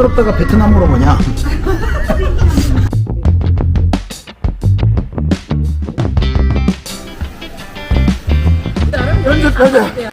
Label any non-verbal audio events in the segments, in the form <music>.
시끄럽다가 베트남으로 뭐냐? 연습 가자.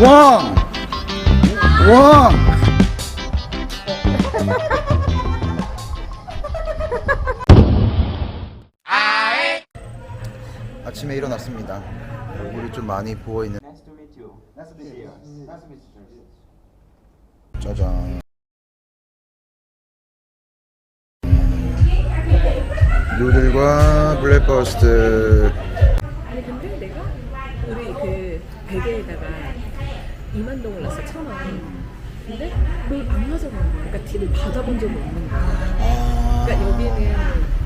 원, 원. 아침에 일어났습니다. 얼굴이 좀 많이 부어 있는. 짜잔. 누들과 블랙버스트. 아니 근데 내가 우리 그 베개에다가 2만 동을 놨어 천 원. 근데 그걸 안 가져간 거야. 그러니까 팁을 받아본 적이 없는 거야. 아, 그러니까 여기는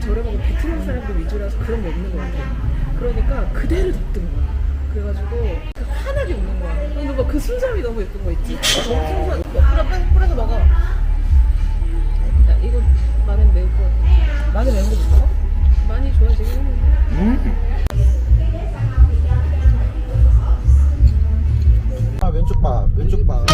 저렴하고 베트남 사람들 위주라서 그런 게 없는 거 같아. 그러니까 그대로 뒀던 거야. 그래가지고 그 환하게 웃는 거야. 근데 막그 순수함이 너무 예쁜 거 있지. 너무 순수한. 뭐 뿌려 뿌려 뿌려서 먹어. 야 이거 마늘 매울 것 같아. 마늘 매운 거 먹어? 많이 좋아지긴 했는데. 음. 아 왼쪽 봐, 왼쪽 봐.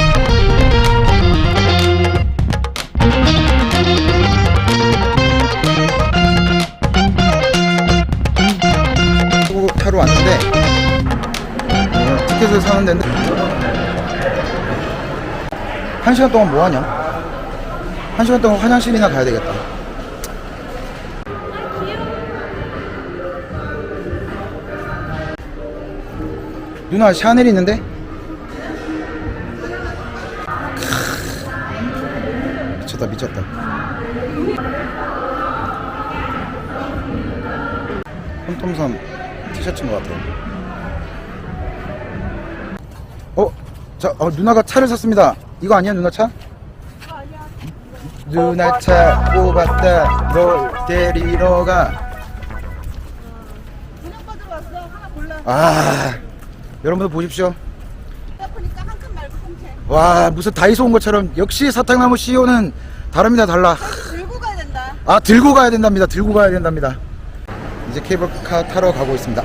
어, 티켓을 사는 데인데 한 시간 동안 뭐 하냐? 한 시간 동안 화장실이나 가야 되겠다. 누나 샤넬 있는데? 크. 미쳤다 미쳤다 홈톰섬 티셔츠인 것 같아요 어? 자, 어, 누나가 차를 샀습니다 이거 아니야 누나 차? 누나 차 뽑았다 널 데리러 가 분양 받으러 왔어. 하나 골라. 아, 여러분들 보십시오. 딱 보니까 한 칸 말고 통째. 와, 무슨 다이소 온 것처럼 역시 사탕나무 CEO는 다릅니다, 달라. 들고 가야 된다. 아, 들고 가야 된답니다. 들고 가야 된답니다. 이제 케이블카 타러 가고 있습니다.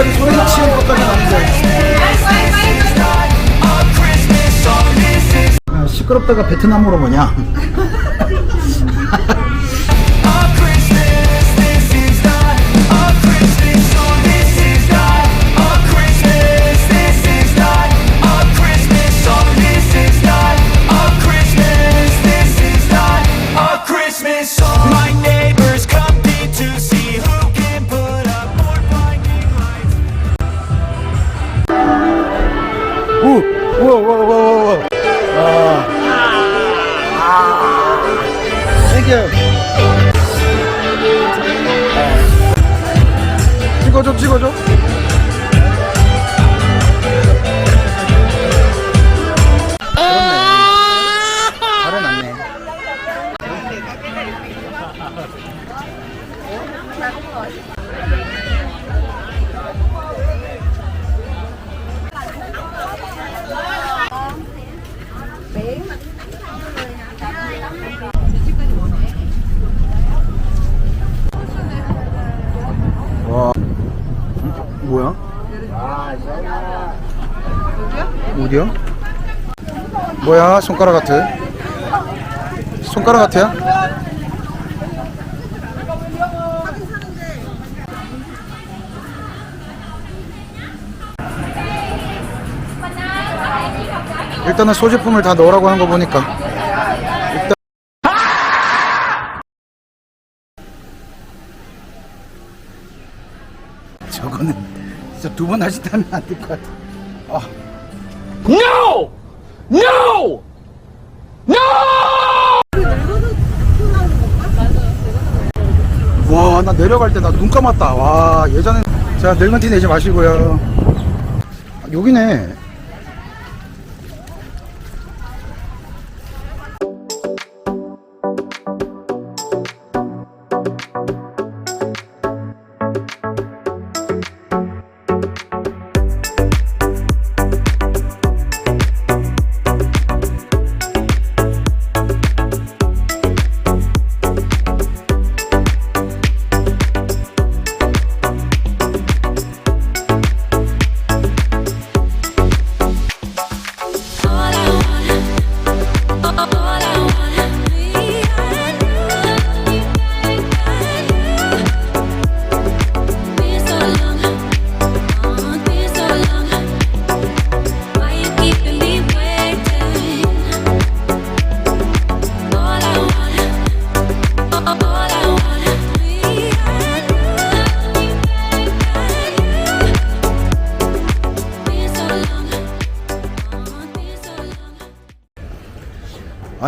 그렇게까지 소리 치는 것까지 아닌데. 아, 시끄럽다가 베트남으로 뭐냐? <laughs> 찍어줘, 찍어줘. 어디야? 뭐야? 손가락 같아? 손가락 같아요? 일단은 소지품을 다 넣으라고 하는 거 보니까 <laughs> 저거는 진짜 두 번 하시다면 안 될 것 같아. 아. No! No! No! 와, 나 내려갈 때 나 눈 감았다. 와, 예전엔. 자, 늙은 티 내지 마시고요. 여기네.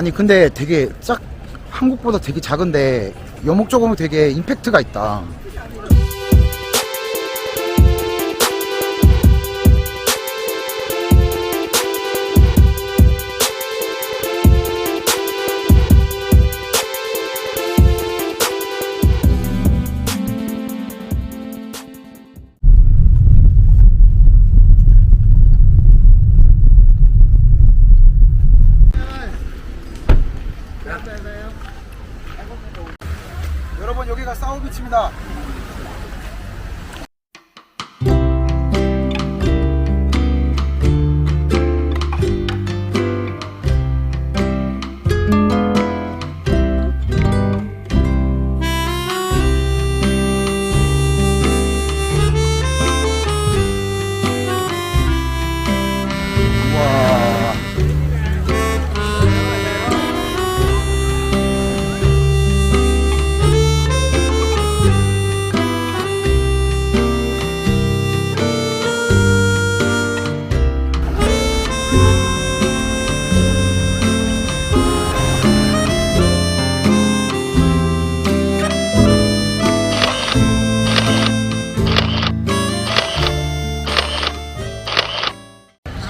아니, 근데 되게 짝, 한국보다 되게 작은데, 여목적으로 되게 임팩트가 있다. 사우비치입니다.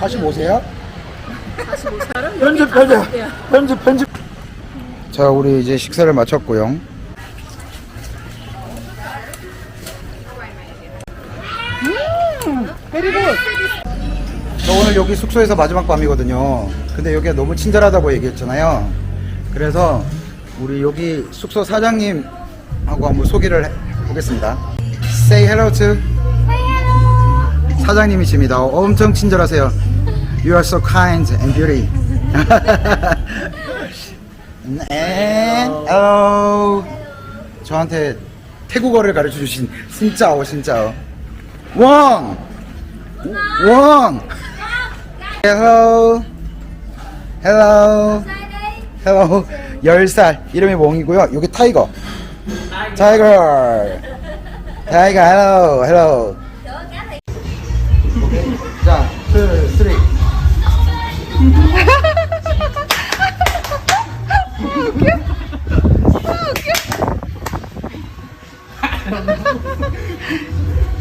사십오세요? 편집 편집. 편집 편집. 자 우리 이제 식사를 마쳤고요. 저 오늘 여기 숙소에서 마지막 밤이거든요. 근데 여기가 너무 친절하다고 얘기했잖아요. 그래서 우리 여기 숙소 사장님하고 한번 소개를 해보겠습니다. Say hello to 사장님이십니다. 엄청 친절하세요 You are so kind and beauty and hello 저한테 태국어를 가르쳐 주신 진짜오 진짜오 왕 왕 hello hello hello 10살 이름이 몽이고요 여기 타이거 타이거 타이거 hello hello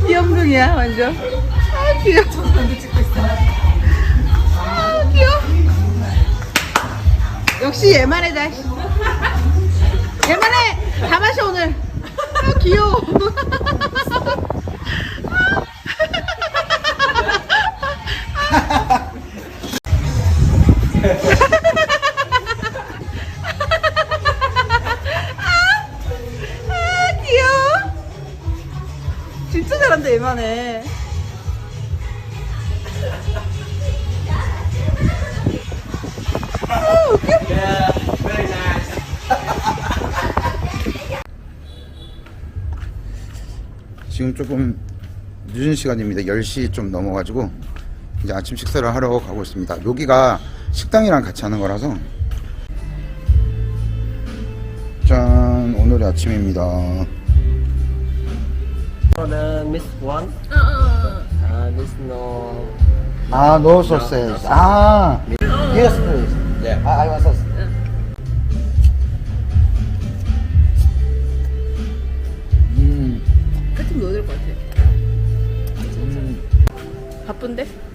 귀염둥이야 완전. 아 귀여워. 아 귀여워. 역시 얘만 해다. 얘만 해. 다 마셔 지금 조금 늦은 시간입니다. 10시 좀 넘어가지고 이제 아침 식사를 하러 가고 있습니다. 여기가 식당이랑 같이 하는 거라서 짠 오늘의 아침입니다. One. 아, Uh, this no. 아, no sauces. 아, yes please. Yeah. 아, I want sauce. 음. 바쁜데?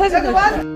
해볼만